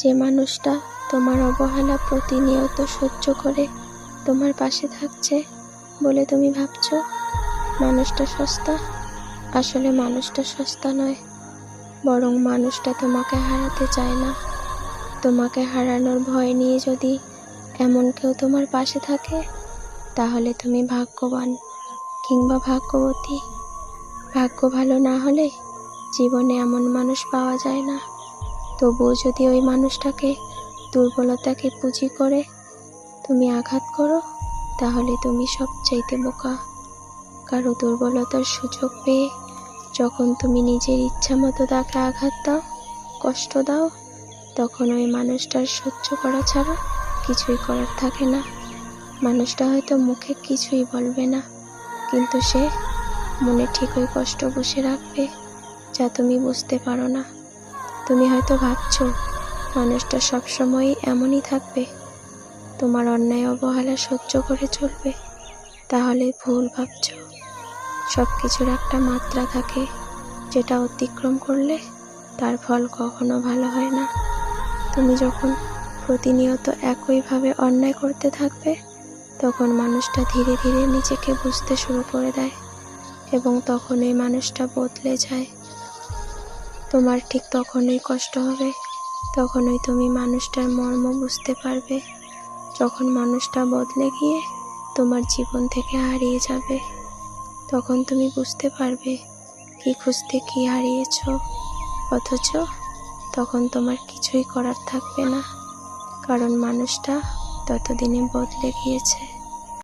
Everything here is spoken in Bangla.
যে মানুষটা তোমার অবহেলা প্রতিনিয়ত সহ্য করে তোমার পাশে থাকছে বলে তুমি ভাবছ? মানুষটা সস্তা? আসলে মানুষটা সস্তা নয়। বরং মানুষটা তোমাকে হারাতে চায় না। তোমাকে হারানোর ভয় নিয়ে যদি এমন কেউ তোমার পাশে থাকে, তাহলে তুমি ভাগ্যবান কিংবা ভাগ্যবতী। ভাগ্য ভালো না হলে জীবনে এমন মানুষ পাওয়া যায় না। তবুও যদি ওই মানুষটাকে দুর্বলতাকে পুঁজি করে তুমি আঘাত করো, তাহলে তুমি সবচাইতে বোকা। কারও দুর্বলতার সুযোগ পেয়ে যখন তুমি নিজের ইচ্ছা মতো তাকে আঘাত দাও, কষ্ট দাও, তখন ওই মানুষটার সহ্য করা ছাড়া কিছুই করার থাকে না। মানুষটা হয়তো মুখে কিছুই বলবে না, কিন্তু সে মনে ঠিক ওই কষ্ট বসে রাখবে যা তুমি বুঝতে পারো না। তুমি হয়তো ভাবছ, মানুষটা সবসময়ই এমনই থাকবে। তোমার অন্যায় অবহেলা সহ্য করে চলবে। তাহলে ভুল ভাবছ। সব কিছুর একটা মাত্রা থাকে, যেটা অতিক্রম করলে তার ফল কখনো ভালো হয় না। তুমি যখন প্রতিনিয়ত একইভাবে অন্যায় করতে থাকবে, তখন মানুষটা ধীরে ধীরে নিজেকে বুঝতে শুরু করে দেয় এবং তখন এই মানুষটা বদলে যায়। তোমার ঠিক তখনই কষ্ট হবে, তখনই তুমি মানুষটার মর্ম বুঝতে পারবে। যখন মানুষটা বদলে গিয়ে তোমার জীবন থেকে হারিয়ে যাবে, তখন তুমি বুঝতে পারবে কি খুঁজতে কি হারিয়েছ, অথচ তখন তোমার কিছুই করার থাকবে না। কারণ মানুষটা ততদিনে বদলে গিয়েছে।